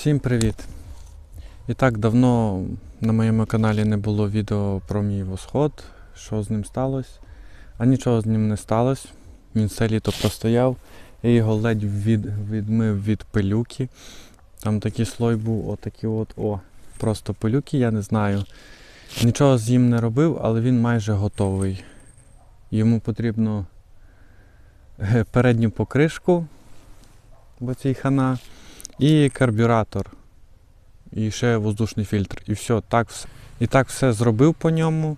Всім привіт! І так давно на моєму каналі не було відео про мій восход, що з ним сталося. А нічого з ним не сталося. Він все літо простояв. Я його ледь від, відмив від пилюки. Там такий слой був, отакий от, о, просто пилюки, я не знаю. Нічого з ним не робив, але він майже готовий. Йому потрібно е, передню покришку, бо цей хана, і карбюратор, і ще воздушний фільтр. І все, так. І так все зробив по ньому.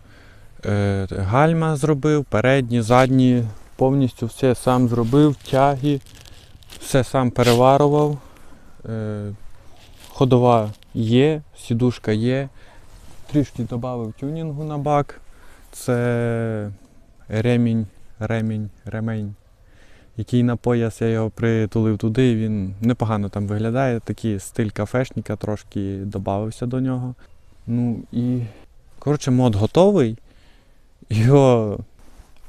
Е, гальма зробив, передні, задні, повністю все сам зробив, тяги, все сам переварував. Е, ходова є, сідушка є. Трішки додав тюнінгу на бак. Це ремінь, ремінь, ремень, який на пояс я його притулив туди. Він непогано там виглядає. Такий стиль кафешника трошки додався до нього. Ну і коротше, мод готовий. Його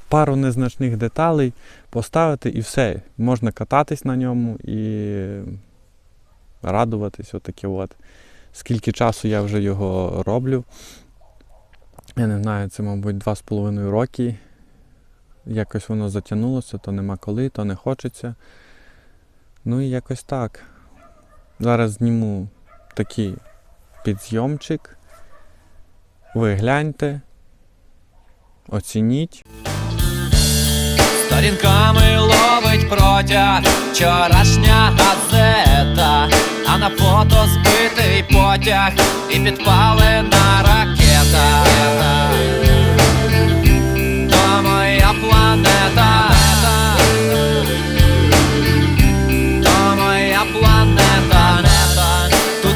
пару незначних деталей поставити і все. Можна кататись на ньому і радуватись. Отаке от. Скільки часу я вже його роблю. Я не знаю, це, мабуть, два з половиною роки. Якось воно затягнулося, то нема коли, то не хочеться. Ну і якось так. Зараз зніму такий підзйомчик. Ви гляньте, оцініть. Сторінками ловить протяг вчорашня газета, а на фото збитий потяг і підпалена ракета.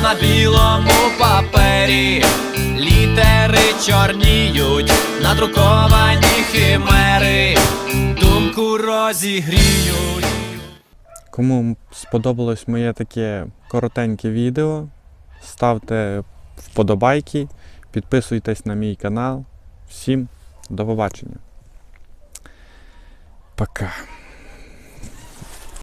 На білому папері літери чорніють, надруковані химери, думку розігріють. Кому сподобалось моє таке коротеньке відео, ставте вподобайки, підписуйтесь на мій канал. Всім до побачення. Пока.